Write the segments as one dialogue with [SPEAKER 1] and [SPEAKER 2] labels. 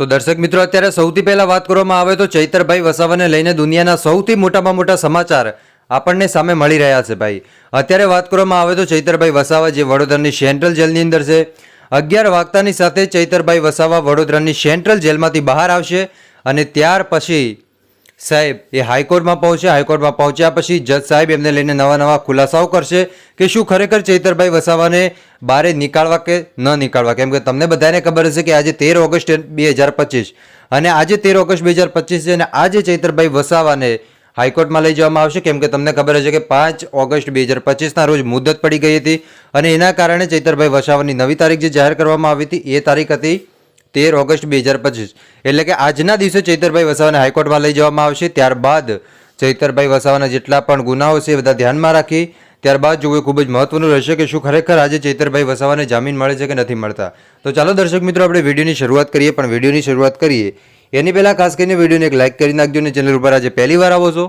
[SPEAKER 1] તો દર્શક મિત્રો, અત્યારે સૌથી પહેલા વાત કરવામાં આવે તો ચૈતરભાઈ વસાવાને લઈને દુનિયાના સૌથી મોટામાં મોટા સમાચાર આપણને સામે મળી રહ્યા છે ભાઈ. અત્યારે વાત કરવામાં આવે તો ચૈતરભાઈ વસાવા જે વડોદરાની સેન્ટ્રલ જેલની અંદર છે. અગિયાર વાગતાની સાથે ચૈતરભાઈ વસાવા વડોદરાની સેન્ટ્રલ જેલમાંથી બહાર આવશે અને ત્યાર પછી સાહેબ એ હાઈકોર્ટમાં પહોંચે હાઈકોર્ટમાં પહોંચ્યા પછી જજ સાહેબ એમને લઈને નવા નવા ખુલાસાઓ કરશે. કે શું ખરેખર ચૈતરભાઈ વસાવાને બારે નીકાળવા કે ન નીકાળવા? કેમ કે તમને બધાને ખબર હશે કે આજે તેર ઓગસ્ટ બે હજાર પચીસ અને આજે તેર ઓગસ્ટ બે હજાર પચીસ છે અને આજે ચૈતરભાઈ વસાવાને હાઈકોર્ટમાં લઈ જવામાં આવશે. કેમ કે તમને ખબર હશે કે પાંચ ઓગસ્ટ બે હજાર પચીસના રોજ મુદત પડી ગઈ હતી અને એના કારણે ચૈતરભાઈ વસાવાની નવી તારીખ જે જાહેર કરવામાં આવી હતી, એ તારીખ હતી તેર ઓગસ્ટ બે હજાર પચીસ. એટલે કે આજના દિવસે ચૈતરભાઈ વસાવાને હાઈકોર્ટમાં લઈ જવામાં આવશે. ત્યારબાદ ચૈતરભાઈ વસાવાના જેટલા પણ ગુનાઓ છે એ બધા ધ્યાનમાં રાખી ત્યારબાદ જોવું ખૂબ જ મહત્વનું રહેશે કે શું ખરેખર આજે ચૈતરભાઈ વસાવાને જામીન મળે છે કે નથી મળતા. તો ચાલો દર્શક મિત્રો, આપણે વિડીયોની શરૂઆત કરીએ, પણ વિડીયોની શરૂઆત કરીએ. એની પહેલાં ખાસ કરીને વિડીયોને એક લાઇક કરી નાખજો અને ચેનલ ઉપર આજે પહેલી વાર આવો છો,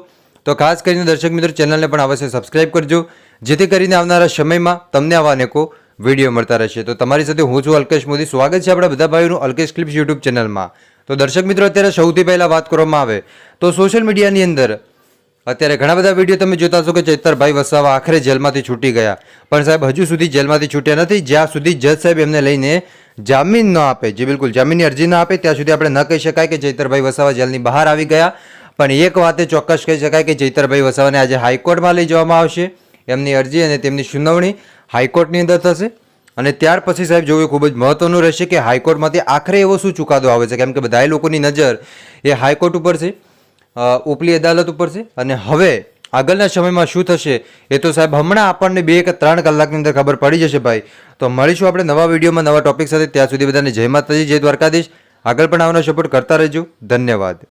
[SPEAKER 1] તો ખાસ કરીને દર્શક મિત્રો, ચેનલને પણ અવશ્ય સબસ્ક્રાઇબ કરજો, જેથી કરીને આવનારા સમયમાં તમને આવા અનેકો વીડિયો મળતા રહેશે. તો તમારી સાથે હું છું અલ્કેશ મોદી. સ્વાગત છે આપણા બધા ભાઈઓનું અલ્કેશ ક્લિપ્સ યુટ્યુબ ચેનલમાં. તો દર્શક મિત્રો, અત્યારે સૌથી પહેલાં વાત કરવામાં આવે તો સોશિયલ મીડિયાની અંદર અત્યારે ઘણા બધા વીડિયો તમે જોતા હશો કે ચૈતરભાઈ વસાવા આખરે જેલમાંથી છૂટી ગયા. પણ સાહેબ, હજુ સુધી જેલમાંથી છૂટ્યા નથી. જ્યાં સુધી જજ સાહેબ એમને લઈને જામીન ન આપે, જે બિલકુલ જામીનની અરજી ન આપે, ત્યાં સુધી આપણે ન કહી શકાય કે ચૈતરભાઈ વસાવા જેલની બહાર આવી ગયા. પણ એક વાતે ચોક્કસ કહી શકાય કે ચૈતરભાઈ વસાવાને આજે હાઈકોર્ટમાં લઈ જવામાં આવશે. એમની અરજી અને તેમની સુનાવણી હાઈકોર્ટની અંદર થશે. અને ત્યાર પછી સાહેબ, જોવું ખૂબ જ મહત્વનું રહેશે કે હાઈકોર્ટમાંથી આખરે એવો શું ચુકાદો આવે છે? કેમ કે બધા લોકોની નજર એ હાઈકોર્ટ ઉપર છે. ઉપલી અદાલત ઉપર છે. અને હવે આગળના સમયમાં શું થશે એ તો સાહેબ હમણાં આપણને બે કે ત્રણ કલાકની અંદર ખબર પડી જશે ભાઈ. તો મળીશું આપણે નવા વિડીયોમાં નવા ટોપિક સાથે. ત્યાં સુધી બધાને જય માતાજી, જય દ્વારકાધીશ. આગળ પણ આવવાનો સપોર્ટ કરતા રહેજો. ધન્યવાદ.